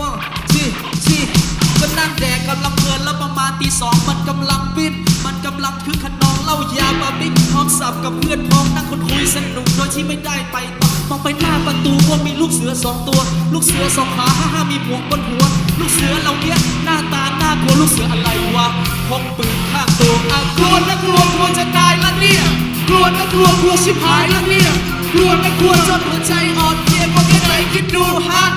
ว่าชีชีก็นั่งแดกกำลังเพลินแล้วประมาณตีสองมันกำลังบินมันกำลังคือขนองเหล้ายาบาบิ๊กพร้อมสับกับเพื่อนพ้องนั่งคนคุยสนุกโดยที่ไม่ได้ไปต่อมองไปหน้าประตูว่ามีลูกเสือสองตัว ลูกเสือสองขาห้าห้ามีหมวกบนหัว ลูกเสือเหล่านี้หน้าตาหน่ากลัวลูกเสืออะไรวะพกปืนข้างตัวอะกลัวนะกลัวกลัวจะตายละเนี่ยกลัวนะกลัวกลัวชิบหายละเนี่ยกลัวนะกลัวจนหัวใจอ่อนเพลียก็แค่ไหนคิดดูฮะ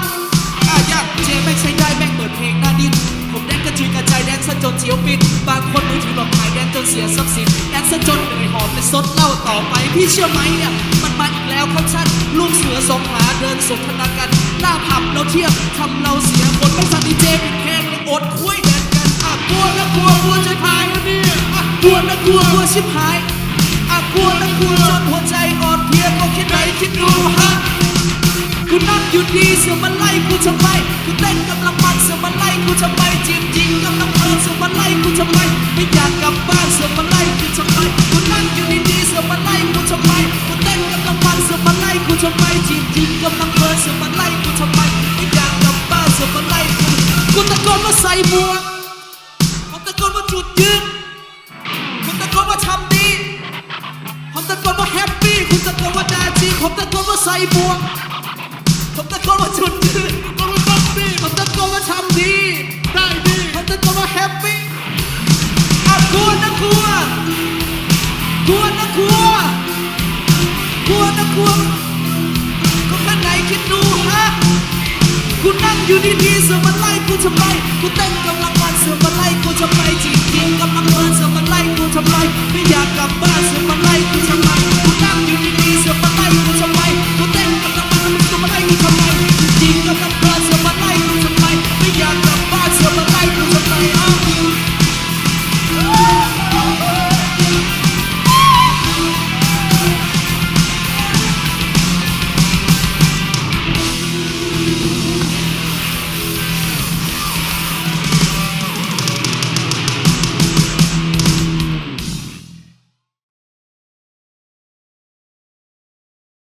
เจียวปิด บางคนมือถือหลอกหายแดนจนเสียทรัพย์สินแดนซะจนเหนื่อยหอบเป็นซดเหล้าต่อไป พี่เชื่อไหมอะมันมาอีกแล้วครับชันลูกเสือสองขาเดินสนทนากัน หน้าผับเราเทียบทำเราเสียคนไม่ทันดีเจปิดเพลงเลยอดคุยแดนกันอะกลัวนะกลัวกลัวจะตายแล้วเนี่ยอะกลัวนะกลัวกลัวชิบหายอะกลัวนะกลัวจนหัวใจอ่อนเพลียก็คิดไหนคิดดูฮะกูนั่งอยู่ดีเสือมันไล่กูทำไมกูเต้นกำลังมันเสือมันไล่กูทำไมจริงจริงกำลังเพลิน เสือมันไล่กูทำไม ไม่อยากกลับบ้านเสือมันไล่กูทำไมกูนั่งอยู่ดีๆเสือมันไล่กูทำไมกูเต้นกำลังมันเสือมันไล่กูทำไมจริงจริงกำลังเพลินเสือมันไล่กูทำไมไม่อยากกลับบ้านเสือมันไล่กูกูตะโกนว่าใส่หมวกกูตะโกนว่าจุดยืนกูตะโกนว่าทำดีผมตะโกนว่าแฮปปี้คุณตะโกนว่าแดจริงผมตะโกนว่าใส่หมวก กลัวนะกลัวกลัวนะกลัวกลัวนะกลัวก็แค่ไหนคิดดูฮะกูนั่งอยู่ดีๆเสือมันไล่กูทำไมกูเต้นกำลังมันเสือมันไล่กูทำไมจริงๆกำลังเสือมันไล่กูทำไมไม่อยากกลับบ้านเสือมันไล่กูทำไม